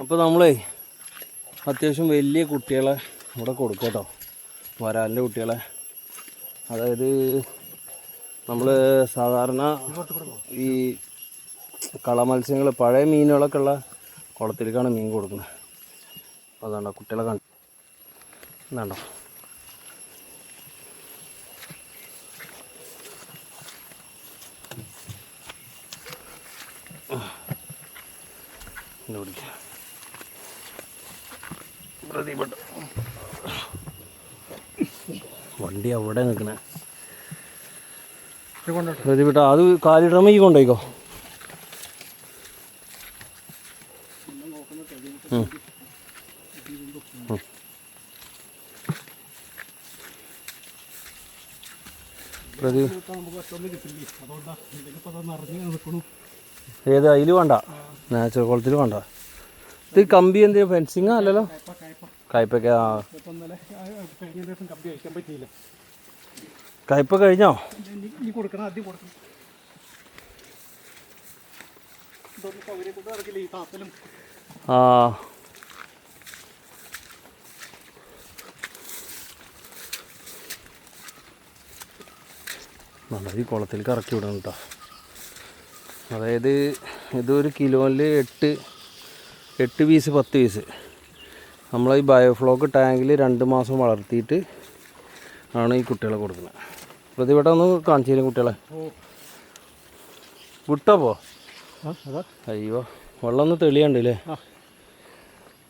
അപ്പോൾ നമ്മളെ അത്യാവശ്യം വലിയ കുട്ടികളെ ഇവിടെ കൊടുക്കട്ടോ കേട്ടോ. വരാലിന്റെ കുട്ടികളെ. അതായത് നമ്മൾ സാധാരണ ഈ കള മത്സ്യങ്ങൾ പഴയ മീനുകളൊക്കെ ഉള്ള കുളത്തിലേക്കാണ് മീൻ കൊടുക്കുന്നത്. അതാണ്ടോ കുട്ടികളെ കണ്ടു എന്നാണ്ടോ ഇങ്ങനെ പിടിക്കാം പ്രതിപെട്ട വണ്ടി അവിടെ നിൽക്കണേ. പ്രതിപെട്ട അത് കാലിടമ ഈ കൊണ്ടോയിക്കോ. ഏത് അതിൽ വേണ്ട. നാച്ചുറൽ കുളത്തിൽ വേണ്ട. ഇത് കമ്പി എന്ത് ഫെൻസിങ് അല്ലല്ലോ? കയ്പൊക്കെ ആ. കയ്പ കഴിഞ്ഞോ? ആ. നല്ല ഈ കുളത്തിൽ കറക്കി വിടണം കേട്ടോ. അതായത് ഇതൊരു കിലോയിൽ എട്ട് എട്ട് പീസ് പത്ത് പീസ്. നമ്മൾ ഈ ബയോഫ്ലോക്ക് ടാങ്കിൽ രണ്ട് മാസം വളർത്തിയിട്ട് ആണ് ഈ കുട്ടികളെ കൊടുക്കുന്നത്. പ്രതിവട്ടം ഒന്ന് കാണിച്ചു തരും കുട്ടികളെ. പോ. അയ്യോ വെള്ളം ഒന്ന് തെളിയണ്ടല്ലേ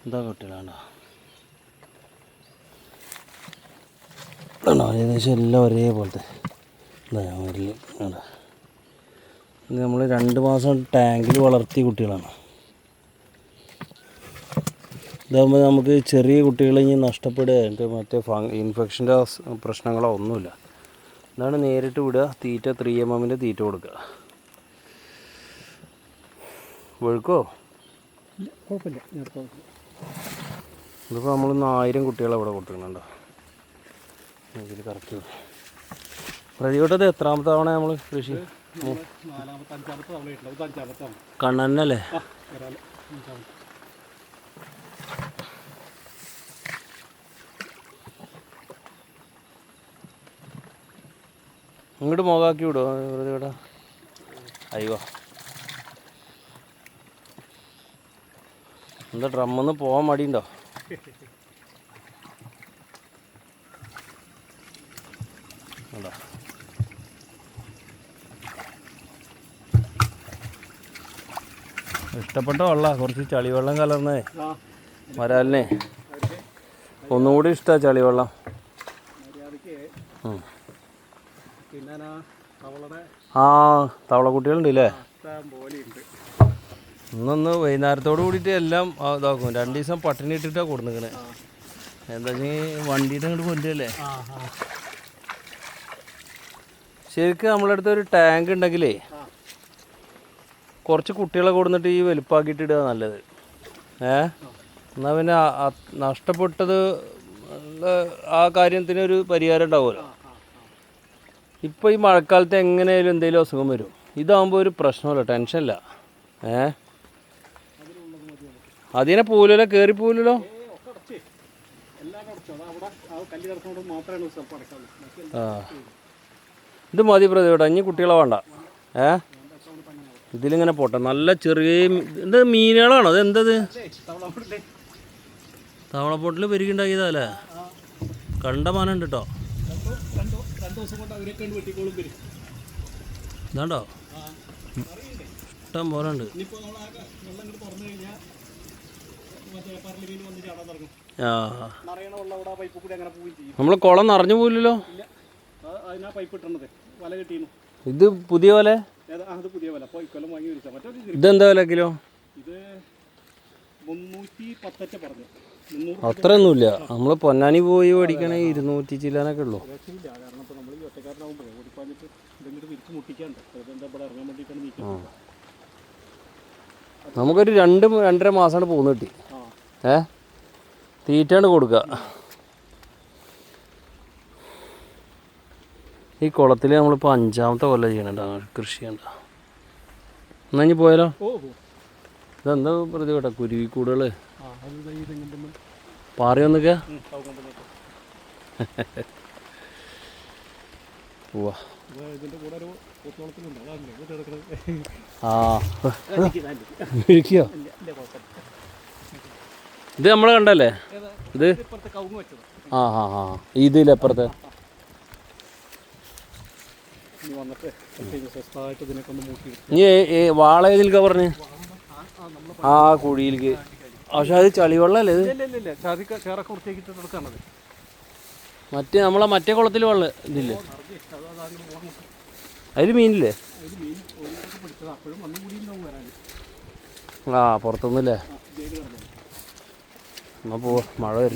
എന്താ കുട്ടികളാണ്ടോ ആണോ? ഏകദേശം എല്ലാം ഒരേപോലത്തെ ഇത് നമ്മൾ രണ്ട് മാസം ടാങ്കിൽ വളർത്തിയ കുട്ടികളാണ്. ഇതാകുമ്പോൾ നമുക്ക് ചെറിയ കുട്ടികളെ ഇനി നഷ്ടപ്പെടുക. എന്റെ മറ്റേ ഫ ഇൻഫെക്ഷന്റെ പ്രശ്നങ്ങളോ ഒന്നുമില്ല. ഇതാണ് നേരിട്ട് വിടുക. തീറ്റ ത്രീ എം എമ്മിന്റെ തീറ്റ കൊടുക്കുക. വെഴുക്കോ കുഴപ്പമില്ല. ഇതിപ്പോൾ നമ്മൾ ആയിരം കുട്ടികളെ ഇവിടെ കൊടുക്കുന്നുണ്ടോ? ഇതിൽ കറക്റ്റ് പ്രതിവട്ടത് എത്രാമത്തെ തവണ നമ്മൾ കൃഷി? നാലാമത്തെ അഞ്ചാമത്തെ തവണ ഇട്ടുള്ളത് ഇത് അഞ്ചാമത്തെ തവണ കണ്ണന്നല്ലേ ആ ഒരാൾ അഞ്ചാമത്തെ ഇങ്ങോട്ട് മോകാക്കി വിടുമോ പ്രതിവട്ട അയ്യോ. എന്താ ഡ്രമ്മെന്ന് പോകാൻ മടിയുണ്ടോ? ഉണ്ടോ? ഇഷ്ടപ്പെട്ട വെള്ള കുറച്ച് ചളിവെള്ളം കലർന്നേ. വരാലിനെ. ഒന്നുകൂടി ഇഷ്ടമാണ് ചളിവെള്ളം. ആ തവളക്കുട്ടികളുണ്ട് അല്ലേ ഇന്നൊന്ന് വൈകുന്നേരത്തോട് കൂടിയിട്ട് എല്ലാം ഇതാക്കും. രണ്ട് ദിവസം പട്ടിണി ഇട്ടിട്ടാണ് കൊടുന്നിക്കണേ. എന്താ വെച്ചാൽ വണ്ടിയുടെ അങ്ങോട്ട് കൊണ്ടുവല്ലേ ശരിക്കും നമ്മളടുത്ത് ഒരു ടാങ്ക് ഉണ്ടെങ്കിലേ കുറച്ച് കുട്ടികളെ കൊടുന്നിട്ട് ഈ വലുപ്പാക്കിയിട്ട് ഇടുക നല്ലത്. ഏ? എന്നാൽ പിന്നെ നഷ്ടപ്പെട്ടത് ആ കാര്യത്തിന് ഒരു പരിഹാരം ഉണ്ടാവുമല്ലോ. ഇപ്പോൾ ഈ മഴക്കാലത്ത് എങ്ങനെയായാലും എന്തെങ്കിലും അസുഖം വരും. ഇതാകുമ്പോൾ ഒരു പ്രശ്നമല്ല ടെൻഷനില്ല ഏ? അതിനെ പോലല്ലോ കയറി പോലല്ലോ ആ. ഇത് മതി പ്രതിയോട്ടാ ഇനി കുട്ടികളെ വേണ്ട. ഏ? ഇതിലിങ്ങനെ പോട്ടെ നല്ല ചെറിയ എന്താ മീനുകളാണോ? അത് എന്തത്? തവള തവളപ്പൊട്ടിൽ പെരുകിണ്ടാക്കിയതല്ലേ കണ്ട മാനുണ്ട് കേട്ടോ ദിവസം കൊണ്ട് വെട്ടിക്കോളും വരും ഇതാണ്ടോ? ഇഷ്ടം പോലെ ഉണ്ട്. ഇനിയിപ്പോൾ നമ്മൾ വെള്ളം ഇങ്ങോട്ട് തുറന്നു കഴിഞ്ഞാൽ കുളം നിറഞ്ഞു പോയില്ലല്ലോ ഇത് പുതിയ പോലെ വല. ഇതെന്താ വില കിലോ? അത്രയൊന്നുമില്ല. നമ്മൾ പൊന്നാനി പോയി മേടിക്കണേ ഇരുന്നൂറ്റി ചില്ലാനൊക്കെ ഉള്ളൂ രക്ഷയില്ല കാരണം ഇപ്പോൾ നമ്മൾ ഈ ഒറ്റക്കാരനാകുമ്പോൾ ഓടിപ്പാഞ്ഞിട്ട് ഇതെങ്കിലും വിരിച്ച് മുട്ടിക്കാണ്ട്. എന്താ ഇവിടെ ഇറങ്ങാൻ വേണ്ടിയിട്ടാണ് നീക്കുന്നത് നമുക്കൊരു രണ്ട് രണ്ടര മാസമാണ് പോകുന്നത് കിട്ടി. ഏ? തീറ്റാണ് കൊടുക്കുക. ഈ കുളത്തിൽ നമ്മളിപ്പോൾ അഞ്ചാമത്തെ കൊല്ലം ചെയ്യണുണ്ട്. കൃഷി ചെയ്യണ്ട എന്നാ ഇനി പോയാലോ? ഇതെന്താ പ്രതി കേട്ടോ? കുരുവിക്കൂടുകൾ തെങ്ങിന്റെ പാറി വന്നൊക്കെ. പോവാ. ആ. ഇരിക്കോ? ഇത് നമ്മൾ കണ്ടല്ലേ ഇത്? ആ ആ ആ. ഇതിലപ്പുറത്തെ? ഏ- വാള ഏതിൽക്കാ പറഞ്ഞ്? ആ കുഴിയിലേക്ക് പക്ഷെ അത് ചളിവെള്ളല്ലേ ഇത്? ഇല്ല ഇല്ല ഇല്ല. ചാതിക്ക ചേറൊക്കെ വൃത്തിയാക്കിയിട്ട് എടുക്കാണത് മറ്റേ നമ്മളെ മറ്റേ കുളത്തിൽ വെള്ളം ഇതില്ലേ? അതിൽ മീനില്ലേ? ആ പുറത്തൊന്നുമില്ലേ എന്നാ പോവാ മഴ വരുന്നു.